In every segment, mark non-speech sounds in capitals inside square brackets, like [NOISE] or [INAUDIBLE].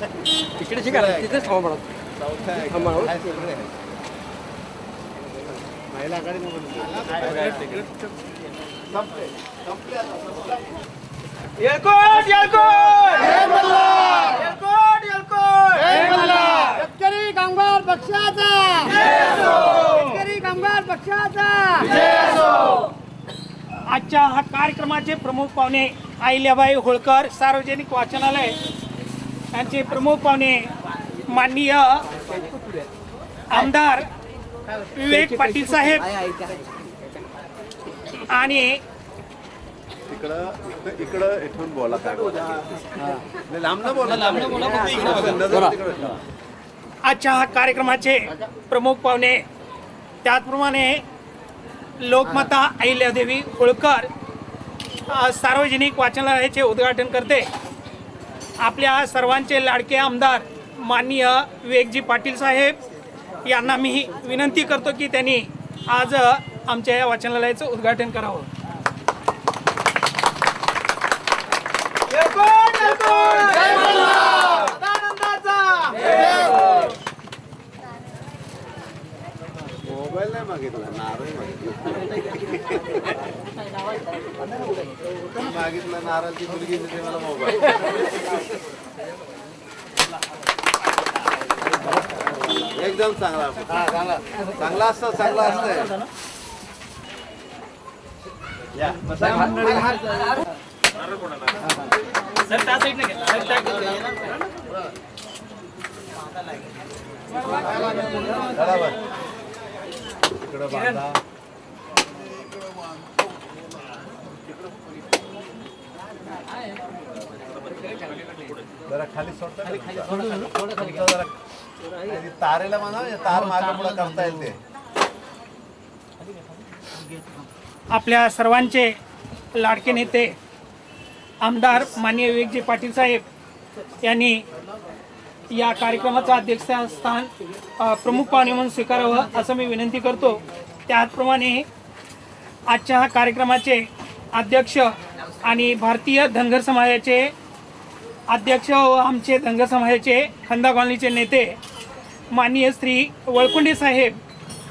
तिकडे तिथेच थांबा म्हणा थांबा महिला आघाडी येलकोट! येलकोट येलकोट! येलकोट! शेतकरी कामगार पक्षाचा! शेतकरी कामगार पक्षाचा! आजच्या हा कार्यक्रमाचे प्रमुख पाहुणे अहिल्याबाई होळकर सार्वजनिक वाचनालय यांचे प्रमुख पाहुणे माननीय आमदार विवेक पाटील साहेब आणि इकडं इकडं- इकडं इथून बोला. काय नाही, लांब न बोला. नजर तिकडं ठेवा. आजच्या हा कार्यक्रमाचे प्रमुख पाहुणे त्याचप्रमाणे लोकमाता अहिल्यादेवी होळकर अ, सार्वजनिक वाचनालयाचे उद्घाटन करते. आपल्या सर्वांचे लाडके आमदार माननीय विवेकजी पाटील साहेब यांना मी विनंती करतो की त्यांनी आज आमच्या या वाचनालयाचं उद्घाटन करावं. मोबाईल नाही मागितला नारळ मागितला नारळची मुलगी देते मला मोबाईल. एकदम चांगला चांगला. असतं चांगला या. बरोबर. इकडं बांधा जरा खाली सोडता जरा तारेला म्हणा तार मागे पुढे करता येईल ते आपल्या सर्वांचे लाडके नेते आमदार माननीय विवेकजी पाटील साहेब यांनी या कार्यक्रमाचं अध्यक्षस्थान प्रमुख पाहुणे म्हणून स्वीकारावं असं मी विनंती करतो. त्याचप्रमाणे आजच्या हा कार्यक्रमाचे अध्यक्ष आणि भारतीय धनगर समाजाचे अध्यक्ष व आमचे धनगर समाजाचे खंदा कॉलनीचे नेते माननीय श्री वळकुंडे साहेब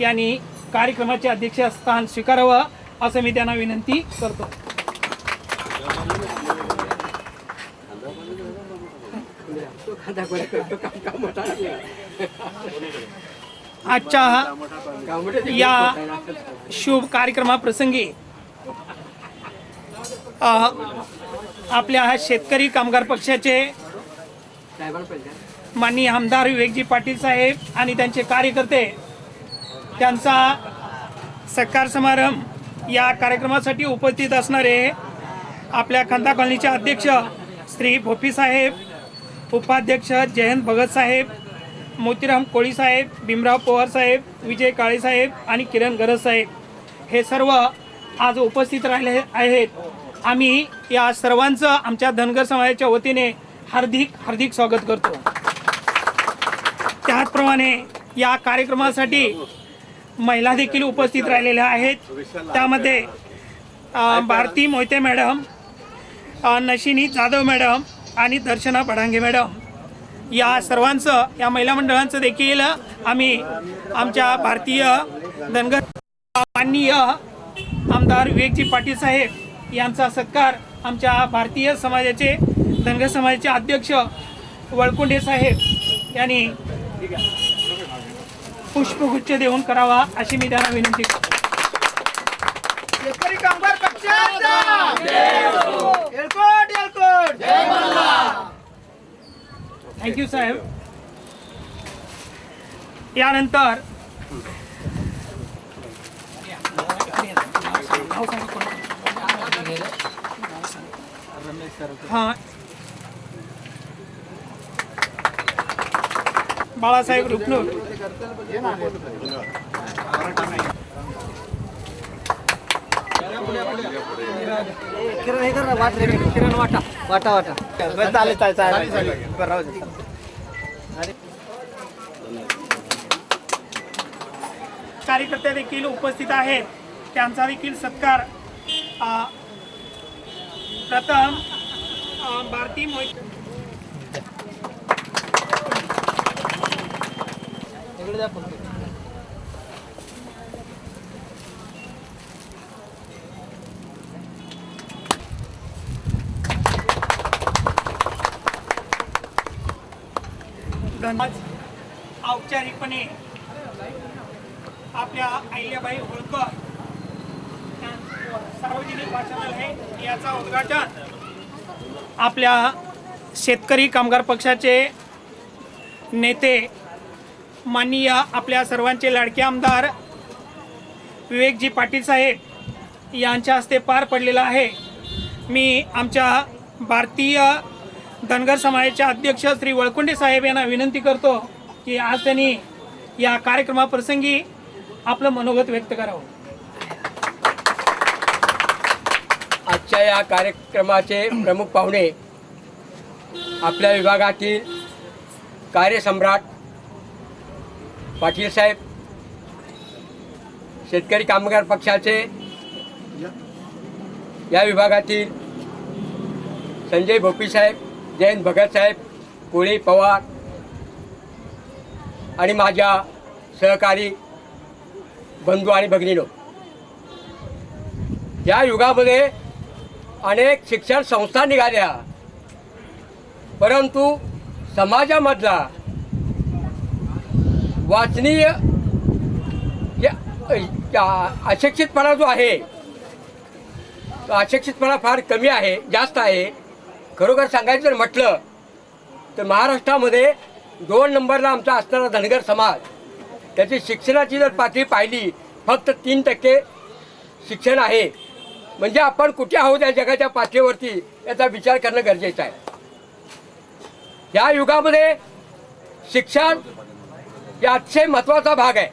यांनी कार्यक्रमाचे अध्यक्षस्थान स्वीकारावं असं मी त्यांना विनंती करतो. आजच्या या शुभ कार्यक्रमाप्रसंगी आपल्या आपल्या शेतकरी कामगार पक्षाचे माननीय आमदार विवेकजी पाटील साहेब आणि त्यांचे कार्यकर्ते त्यांचा सत्कार समारंभ या कार्यक्रमासाठी उपस्थित असणारे आपल्या खंदा कॉलनीचे अध्यक्ष श्री भोपी साहेब उपाध्यक्ष जयंत भगत साहेब मोतीराम कोळी साहेब भीमराव पवार साहेब विजय काळे साहेब आणि किरण गरज साहेब हे सर्व आज उपस्थित राहिले आहेत. आम्ही या सर्वांचं आमच्या धनगर समाजाच्या वतीने हार्दिक हार्दिक स्वागत करतो. त्याचप्रमाणे या कार्यक्रमासाठी महिला देखील उपस्थित राहिलेल्या आहेत. त्यामध्ये भारती मोहिते मॅडम नशिनी जाधव मॅडम आणि दर्शना पडांगे मॅडम. या सर्वांचं या महिला मंडळांचं देखील आम्ही आमच्या भारतीय धनगर माननीय आमदार विवेकजी पाटील साहेब यांचा सत्कार आमच्या भारतीय समाजाचे धनगर समाजाचे अध्यक्ष वळकुंडे साहेब यांनी पुष्पगुच्छ देऊन करावा अशी मी त्यांना विनंती करतो. थँक्यू साहेब. यानंतर हा. बाळासाहेब रुपनूर किरण हे कर ना वाट रे किरण वाटा. वाटा वाटा. चालेल चालेल चालेल. बरं राहू दे. कार्यकर्ते देखील उपस्थित आहेत. त्यांचा देखील सत्कार प्रथम भारती मोहित औपचारिकपणे आपल्या अहिल्याबाई होळकर सार्वजनिक वाचनालय याचा उद्घाटन आपल्या शेतकरी कामगार पक्षाचे नेते माननीय आपल्या सर्वांचे लाडके आमदार विवेकजी पाटील साहेब यांच्या हस्ते पार पडलेला आहे. मी आमच्या भारतीय धनगर समाजाचे अध्यक्ष श्री वळकुंडे साहेब यांना विनंती करतो की आज त्यांनी या कार्यक्रमाप्रसंगी आपलं मनोगत व्यक्त करावं. आजच्या या कार्यक्रमाचे प्रमुख पाहुणे आपल्या विभागातील कार्यसम्राट पाटील साहेब शेतकरी कामगार पक्षाचे या विभागातील संजय भोपी साहेब जयंत भगत साहेब कोळी पवार आणि माझ्या सहकारी बंधू आणि भगिनीनो या युगामध्ये अनेक शिक्षण संस्था निघाल्या. परंतु समाजामधला वाचनीय या- अशिक्षितपणा जो आहे तो अशिक्षितपणा फार कमी आहे जास्त आहे. खरोखर सांगायचं जर म्हटलं तर महाराष्ट्रामध्ये दोन नंबरला आमचा असणारा धनगर समाज त्याची शिक्षणाची जर पातळी पाहिली फक्त तीन टक्के शिक्षण आहे. म्हणजे आपण कुठे आहोत या जगाच्या पातळीवरती याचा विचार करणं गरजेचं आहे. या युगामध्ये शिक्षण हे अतिशय महत्त्वाचा भाग आहे.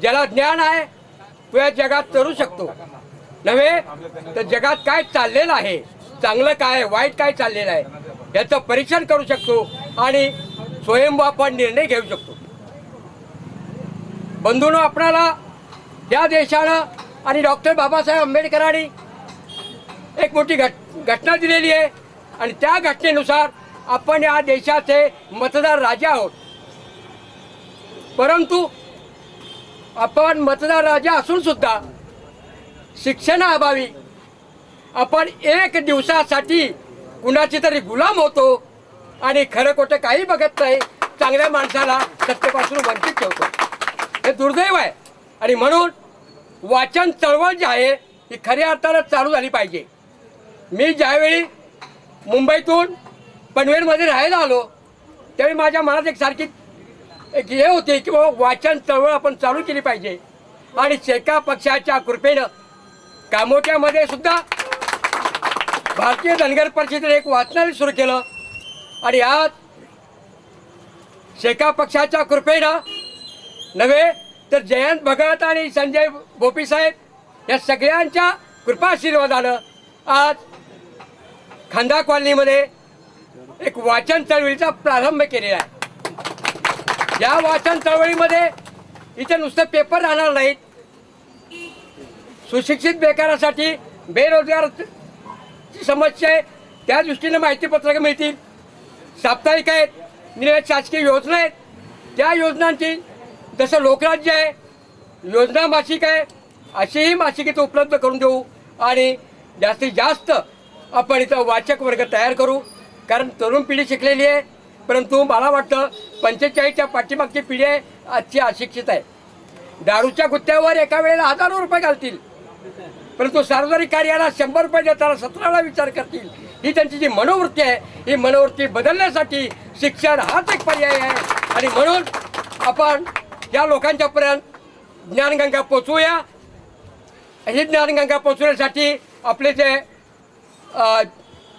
ज्याला ज्ञान आहे तो या जगात करू शकतो. नव्हे तर जगात काय चाललेलं आहे चांगलं काय वाईट काय चाललेलं आहे याचं परीक्षण करू शकतो आणि स्वयंभू आपण निर्णय घेऊ शकतो. बंधून आपणाला या देशानं आणि डॉक्टर बाबासाहेब आंबेडकरांनी एक मोठी घट घटना दिलेली आहे. आणि त्या घटनेनुसार आपण या देशाचे मतदार राजा आहोत. परंतु आपण मतदार राजा असूनसुद्धा शिक्षणाअभावी आपण एक दिवसासाठी कुणाची तरी गुलाम होतो आणि खरं खोटं काही बघत नाही चांगल्या माणसाला सत्तेपासून वंचित ठेवतो. हे दुर्दैव आहे. आणि म्हणून वाचन चळवळ जी आहे ही खऱ्या अर्थानं चालू झाली पाहिजे. मी ज्यावेळी मुंबईतून पनवेलमध्ये राहायला आलो त्यावेळी माझ्या मनात एक सारखी एक हे होते की बाबा वाचन चळवळ आपण चालू केली पाहिजे. आणि शेका पक्षाच्या कृपेनं कामोट्यामध्ये सुद्धा भारतीय धनगर परिषदेने एक वाचनालय सुरू केलं. आणि आज शेका पक्षाच्या कृपेनं नव्हे तर जयंत भगत आणि संजय बोपीसाहेब या सगळ्यांच्या कृपाशीर्वादानं आज खांदा कॉलनीमध्ये एक वाचन चळवळीचा प्रारंभ केलेला आहे. या वाचन चळवळीमध्ये इथे नुसतं पेपर राहणार नाहीत. सुशिक्षित बेकारासाठी बेरोजगाराची समस्या आहे. त्या दृष्टीने माहितीपत्रकं मिळतील. साप्ताहिक आहेत. नियमित शासकीय योजना आहेत. त्या योजनांची जसं लोकराज्य आहे योजना मासिक आहे अशीही मासिक इथं उपलब्ध करून देऊ आणि जास्तीत जास्त आपण इथं वाचक वर्ग तयार करू. कारण तरुण पिढी शिकलेली आहे परंतु मला वाटतं पंचेचाळीसच्या पाठीमागची पिढी आहे आजची अशिक्षित आहे. दारूच्या गुत्त्यावर एका वेळेला हजारो रुपये घालतील. परंतु सार्वजनिक कार्याला शंभर रुपये देताना सतराला विचार करतील. ही त्यांची जी मनोवृत्ती आहे ही मनोवृत्ती बदलण्यासाठी शिक्षण हाच एक पर्याय आहे. आणि म्हणून आपण या लोकांच्यापर्यंत ज्ञानगंगा पोचवूया ही ज्ञानगंगा पोचवण्यासाठी आपले जे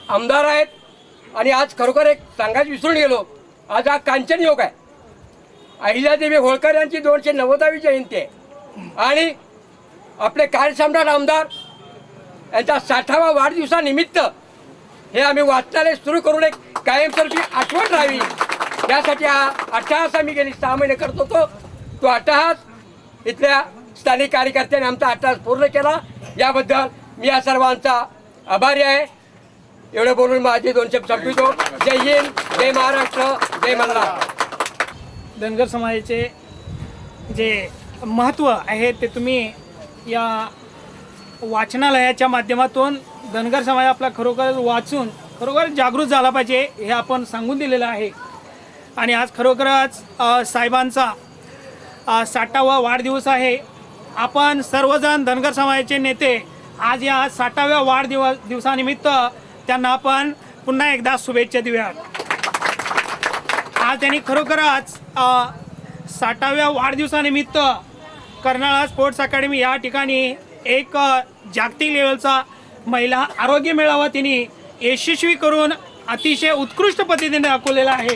आमदार आहेत आणि आज खरोखर एक सांगायचं विसरून गेलो आज हा कांचन योग आहे. अहिल्यादेवी होळकर यांची दोनशे नव्वदावी जयंती आहे. आणि आपले कार्यसम्राट आमदार यांचा साठावा वाढदिवसानिमित्त हे आम्ही वाचनालय सुरू करून एक कायमस्वरूपी आठवण राहावी. यासाठी हा अट्टहास आम्ही गेली सहा महिने करत होतो. तो अट्टहास इथल्या स्थानिक कार्यकर्त्यांनी आमचा अट्टहास पूर्ण केला. याबद्दल मी या सर्वांचा आभारी आहे. एवढं बोलून माझे दोन शब्द संपवितो जय हिंद जय महाराष्ट्र जय मल्हार. धनगर समाजाचे जे महत्त्व आहे ते तुम्ही या वाचनालयाच्या माध्यमातून धनगर समाज आपला खरोखर वाचून खरोखर जागृत झाला पाहिजे हे आपण सांगून दिलेलं आहे. आणि आज खरोखरच साहेबांचा साठावा वाढदिवस आहे. आपण सर्वजण धनगर समाजाचे नेते आज या साठाव्या वाढदिवस दिवसानिमित्त त्यांना आपण पुन्हा एकदा शुभेच्छा देऊयात. आज त्यांनी खरोखरच साठाव्या वाढदिवसानिमित्त कर्नाळा स्पोर्ट्स अकॅडमी या ठिकाणी एक जागतिक लेवलचा महिला आरोग्य मेळावा तिने यशस्वी करून अतिशय उत्कृष्ट पद्धतीने दाखवलेला आहे.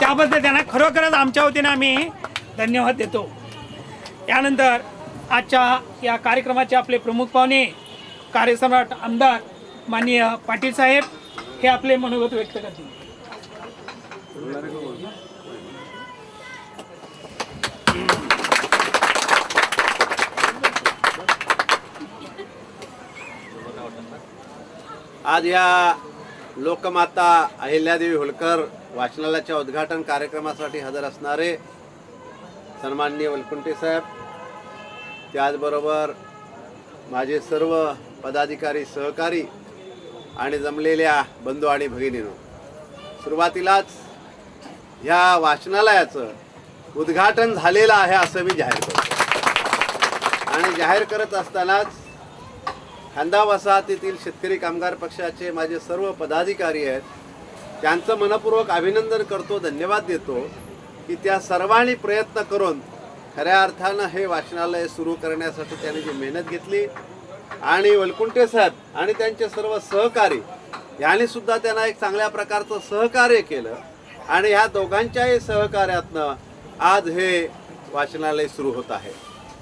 त्याबद्दल त्यांना खरोखरच आमच्या वतीने आम्ही धन्यवाद देतो. यानंतर आजच्या या कार्यक्रमाचे आपले प्रमुख पाहुणे कार्यसम्राट आमदार माननीय पाटील साहेब हे आपले मनोगत व्यक्त करतील. आज या लोकमाता अहिल्यादेवी होळकर वाचनालयाच्या उद्घाटन कार्यक्रमासाठी हजर असणारे सन्माननीय वलकुंटे साहेब त्याचबरोबर माझे सर्व पदाधिकारी सहकारी आणि जमलेल्या बंधू आणि भगिनीनो सुरुवातीलाच ह्या वाचनालयाचं उद्घाटन झालेलं आहे असं मी जाहीर करतो. आणि जाहीर करत असतानाच खांदा वसाहतीतील शेतकरी कामगार पक्षाचे माझे सर्व पदाधिकारी आहेत त्यांचं मनपूर्वक अभिनंदन करतो धन्यवाद देतो. की त्या सर्वांनी प्रयत्न करून खऱ्या अर्थानं हे वाचनालय सुरू करण्यासाठी त्यांनी जी मेहनत घेतली आणि वलकुंटे साहेब आणि त्यांचे सर्व सहकारी यांनी सुद्धा त्यांना एक चांगल्या प्रकारचं सहकार्य केलं आणि ह्या दोघांच्याही सहकार्यातनं आज हे वाचनालय सुरू होत आहे.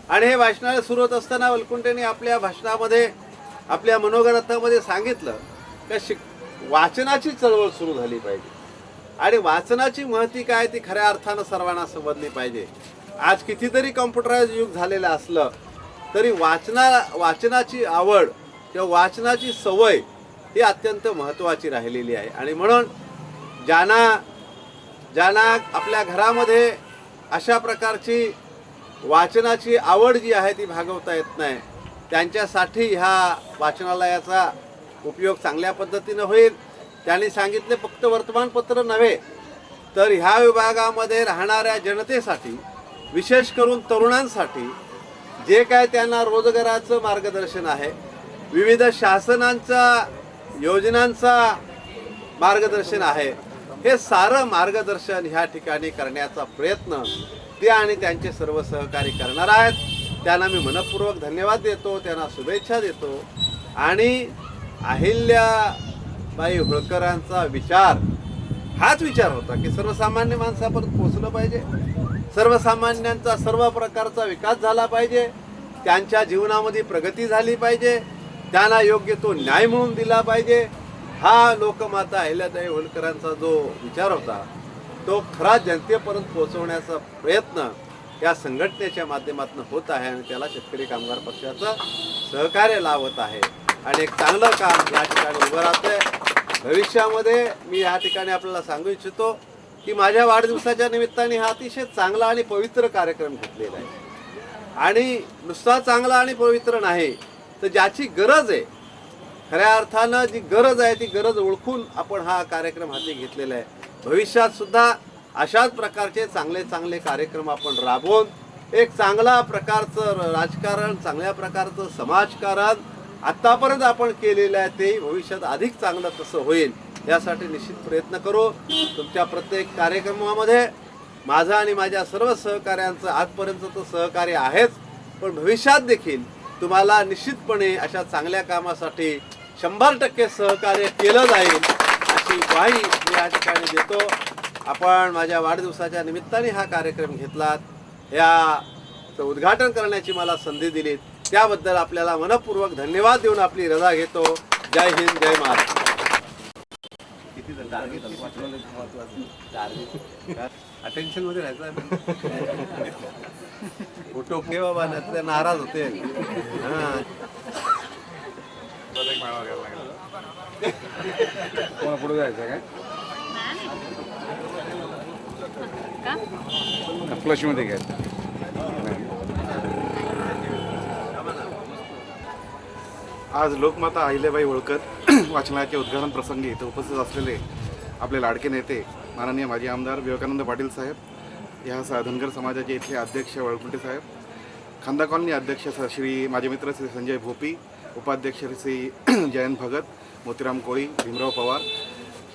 आणि हे वाचनालय सुरू होत असताना वलकुंटेंनी आपल्या भाषणामध्ये आपल्या मनोगतामध्ये सांगितलं का शिक वाचनाची चळवळ सुरू झाली पाहिजे. आणि वाचनाची महती काय ती खऱ्या अर्थानं सर्वांना समजली पाहिजे. आज कितीतरी कॉम्प्युटराइज युग झालेलं असलं तरी वाचना वाचनाची आवड किंवा वाचनाची सवय ही अत्यंत महत्त्वाची राहिलेली आहे. आणि म्हणून ज्यांना ज्यांना आपल्या घरामध्ये अशा प्रकारची वाचनाची आवड जी आहे ती भागवता येत नाही त्यांच्यासाठी ह्या वाचनालयाचा उपयोग चांगल्या पद्धतीनं होईल. त्यांनी सांगितले फक्त वर्तमानपत्र नव्हे तर ह्या विभागामध्ये राहणाऱ्या जनतेसाठी विशेष करून तरुणांसाठी जे काय त्यांना रोजगाराचं मार्गदर्शन आहे विविध शासनांचा योजनांचा मार्गदर्शन आहे हे सारं मार्गदर्शन ह्या ठिकाणी करण्याचा प्रयत्न ते आणि त्यांचे सर्व सहकारी करणार आहेत. त्यांना मी मनपूर्वक धन्यवाद देतो त्यांना शुभेच्छा देतो. आणि अहिल्या अहिल्याबाई होळकरांचा विचार हाच विचार होता की सर्वसामान्य माणसापर्यंत पोचलं पाहिजे. सर्वसामान्यांचा सर्व प्रकारचा विकास झाला पाहिजे. त्यांच्या जीवनामध्ये प्रगती झाली पाहिजे. त्यांना योग्य तो न्याय म्हणून दिला पाहिजे. हा लोकमाता अहिल्याताई होळकरांचा जो विचार होता तो खरा जनतेपर्यंत पोहोचवण्याचा प्रयत्न या संघटनेच्या माध्यमातून होत आहे आणि त्याला शेतकरी कामगार पक्षाचं सहकार्य लावत आहे. आणि एक चांगलं काम या ठिकाणी उभं राहतंय. भविष्यामध्ये मी या ठिकाणी आपल्याला सांगू इच्छितो की माझ्या वाढदिवसाच्या निमित्ताने हा अतिशय चांगला आणि पवित्र कार्यक्रम घेतलेला आहे. आणि नुसता चांगला आणि पवित्र नाही तर ज्याची गरज आहे खऱ्या अर्थानं जी गरज आहे ती गरज ओळखून आपण हा कार्यक्रम हाती घेतलेला आहे. भविष्यात सुद्धा अशाच प्रकारचे चांगले चांगले कार्यक्रम आपण राबवून एक चांगला प्रकारचं राजकारण चांगल्या प्रकारचं समाजकारण आत्तापर्यंत आपण केलेलं आहे ते भविष्यात अधिक चांगलं कसं होईल यासाठी निश्चित प्रयत्न करू. तुमच्या प्रत्येक कार्यक्रमामध्ये माझा आणि माझ्या सर्व सहकार्यांचं तर सहकार्य आहेच पण भविष्यात देखील तुम्हाला निश्चितपणे अशा चांगल्या कामासाठी शंभर टक्के सहकार्य केलं जाईल अशी ग्वाही मी या ठिकाणी देतो. आपण माझ्या वाढदिवसाच्या निमित्ताने हा कार्यक्रम घेतलात. याचं उद्घाटन करण्याची मला संधी दिलीत. त्याबद्दल आपल्याला मनपूर्वक धन्यवाद देऊन आपली रजा घेतो. जय हिंद जय महाराष्ट्र. अटेन्शनमध्ये राहायचं फोटो बाबा नाही तर नाराज होते. हा. पुढे जायचं काय? फ्लशमध्ये घ्यायचं. आज लोकमाता अहिल्याबाई होळकर [CLEARS THROAT] वाचनाच्या उद्घाटन प्रसंगी इथे उपस्थित असलेले आपले लाडके नेते माननीय माजी आमदार विवेकानंद पाटील साहेब या सा धनगर समाजाचे इथले अध्यक्ष वळकुंटे साहेब खांदा कॉलनी अध्यक्ष श्री माझे मित्र श्री संजय भोपी उपाध्यक्ष श्री [CLEARS THROAT] जयंत भगत मोतीराम कोळी भीमराव पवार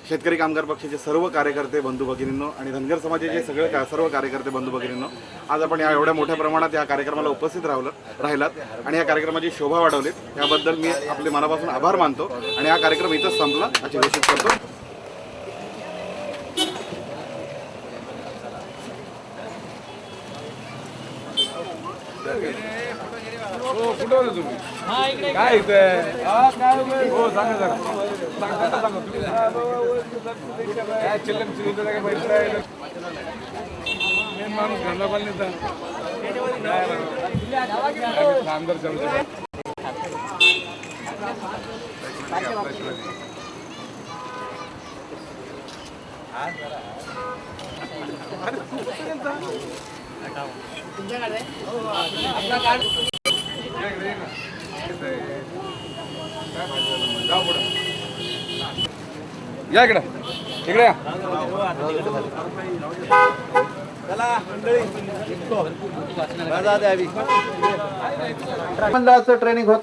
शेतकरी कामगार पक्षाचे सर्व कार्यकर्ते बंधू भगिनींनो आणि धनगर समाजाचे सगळे का सर्व कार्यकर्ते बंधू भगिनींनो आज आपण या एवढ्या मोठ्या प्रमाणात या कार्यक्रमाला उपस्थित राहिलं राहिलात आणि या कार्यक्रमाची शोभा वाढवलीत. याबद्दल मी आपले मनापासून आभार मानतो आणि हा कार्यक्रम इथंच संपला. अशी घोषित करतो. काय इथे? हो सांगा जरा सांगा सांगा तुम्ही काय चिल्लम काय मेन माणूस घरला पण नाही आमदार चालू या इकडं. इकडे या. मंडळाचं ट्रेनिंग होत